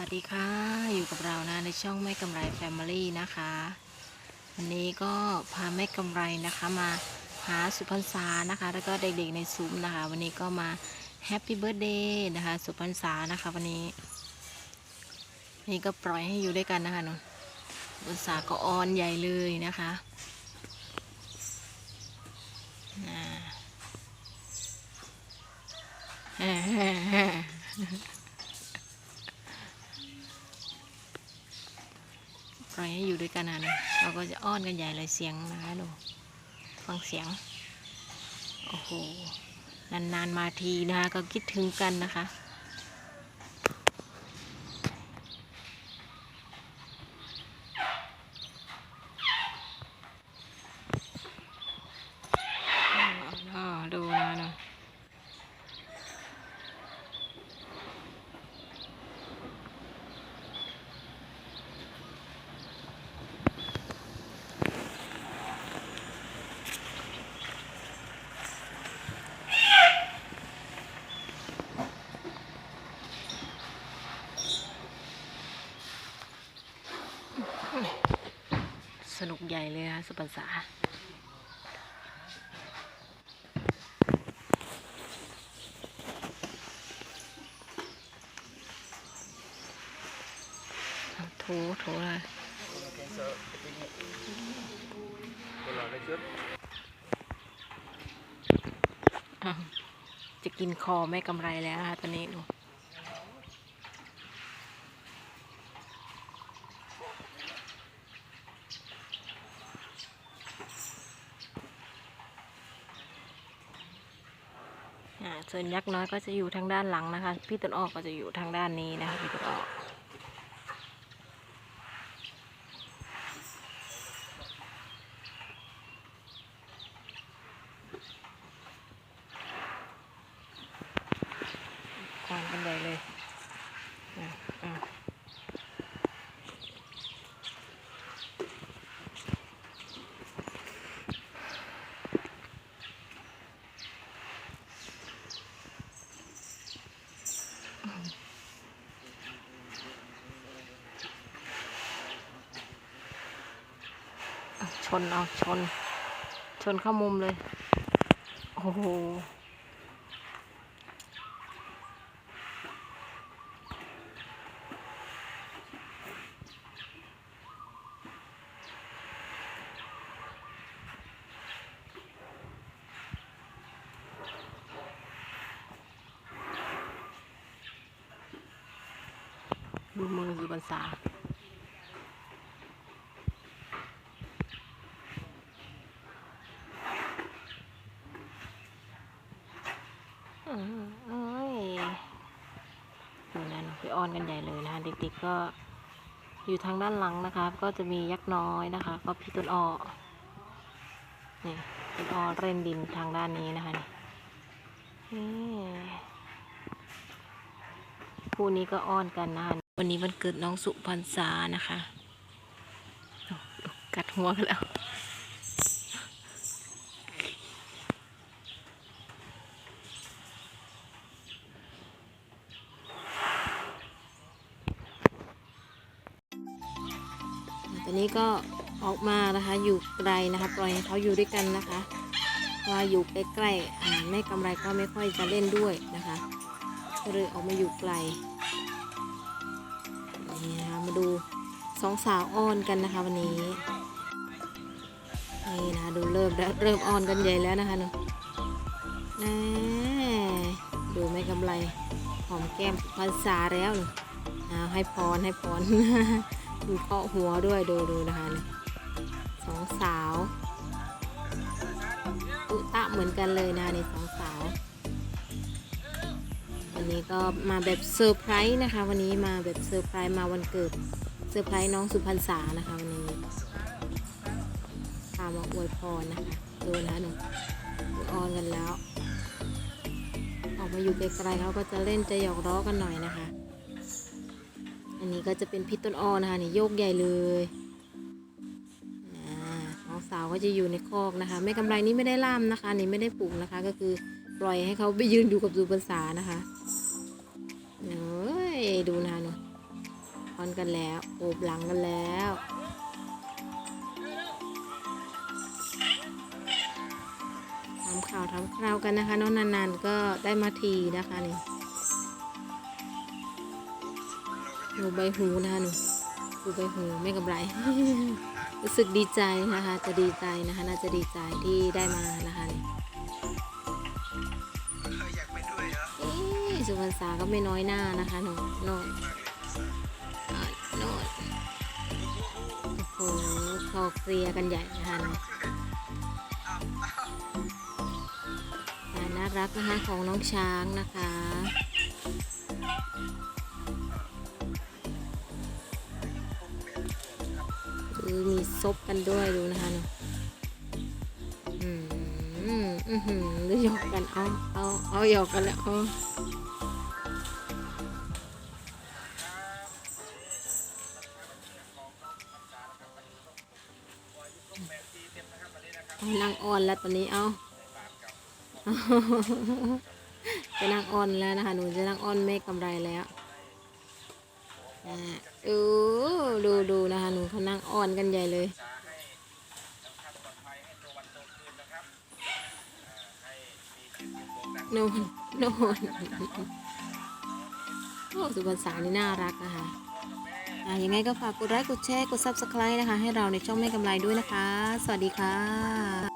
วัสดีค่ะ อยู่กับเรานะในช่องแม่กำไรแฟมิลี่นะคะ วันนี้ก็พาแม่กำไรนะคะมาหาสุพรรษานะคะ แล้วก็เด็กๆในซุ้มนะคะ วันนี้ก็มาแฮปปี้เบิร์ดเดย์นะคะ สุพรรษานะคะ วันนี้ นี่ก็ปล่อยให้อยู่ด้วยกันนะคะหนูสุพรรษาก็ออนใหญ่เลยนะคะอ่า ปล่อยให้อยู่ด้วยกันนะนะ เราก็จะอ้อนกันใหญ่เลยเสียงนะคะดู ฟังเสียง โอ้โห นานๆมาทีนะคะ ก็คิดถึงกันนะคะ อ๋อดูนะดู สนุกใหญ่เลยนะสุพรรษาถูถูเลยจะกินคอไม่กำไรแล้วนะคะตอนนี้ ส่วนยักษ์น้อยก็จะอยู่ทางด้านหลังนะคะ พี่ต้นออกก็จะอยู่ทางด้านนี้นะคะพี่ต้นออกควานกันใหญ่เลยอะอะ ชนเอาชน ชนเข้ามุมเลย โอ้โห ดูมือสุพรรษาอืมเอ้ยดูนั่นไปอ้อนกันใหญ่เลยนะคะเด็กๆก็อยู่ทางด้านหลังนะคะก็จะมียักษ์น้อยนะคะ ก็พี่ต้นอ้อนี่ต้นอ้อเล่นดินทางด้านนี้นะคะนี่นี่คู่นี้ก็อ้อนกันนะคะ วันนี้วันเกิดน้องสุพรรษานะคะกัดหัวกันแล้ว ตอนนี้ก็ออกมานะคะอยู่ไกลนะคะปล่อยให้เขาอยู่ด้วยกันนะคะว่าอยู่ใกล้ๆแม่กำไรก็ไม่ค่อยจะเล่นด้วยนะคะก็เลยออกมาอยู่ไกล นี่นะคะมาดูสองสาวอ้อนกันนะคะ วันนี้นี่นะดูเริ่มแล้วเริ่มอ้อนกันใหญ่แล้วนะคะหนูแน่ดูแม่กำไรหอมแก้มภาษาแล้วหนูเอาให้พรให้พรดูเคาะหัวด้วยดูดูนะคะสองสาวอุตะเหมือนกันเลยนะคะนี่สองส วันนี้ก็มาแบบเซอร์ไพรส์นะคะ วันนี้มาแบบเซอร์ไพรส์มาวันเกิดเซอร์ไพรส์น้องสุพรรษานะคะวันนี้พามาอวยพรนะคะดูนะหนูดูออนกันแล้ว ออกมาอยู่ไกลๆเขาก็จะเล่นจะหยอกล้อกันหน่อยนะคะ อันนี้ก็จะเป็นพิษต้นอ้อนนะคะนี่โยกใหญ่เลยอ่าน้องสาวก็จะอยู่ในคอกนะคะแม่กำไรนี่ไม่ได้ล่ามนะคะนี่ไม่ได้ปลูกนะคะก็คือ ปล่อยให้เขาไปยืนอยู่กับสุพรรษานะคะเอ้ยดูนะหนูออนกันแล้ว โอบหลังกันแล้วทำข่าวทำคราวกันนะคะน้องนานๆก็ได้มาทีนะคะนี่หนูใบหูนะคะหนูดูใบหูไม่กำไร รู้สึกดีใจนะคะ จะดีใจนะคะ น่าจะดีใจที่ได้มานะคะ สุพรรษาก็ไม่น้อยหน้านะคะนูโนนอ่าโนนโอ้โหคอเคลียกันใหญ่นะคะน่ารักนะคะของน้องช้างนะคะคือมีซบกันด้วยดูนะคะหนูอืมอือหือหรือหยอกกัน เอา เอา เอาหยอกกันแล้วเอา นางอ่อนแล้วตอนนี้เอาจะนางอ่อนแล้วนะคะหนูจะนางอ่อนไม่กำไรแล้วอ่าเอดูดูนะคะหนูเขานั่งอ่อนกันใหญ่เลยโนนโนนโอ้สุพรรษานี่น่ารักนะคะ อ่ายังไงก็ฝากกดไลค์กดแชร์กด subscribe นะคะ ให้เราในช่องแม่กำไรด้วยนะคะ สวัสดีค่ะ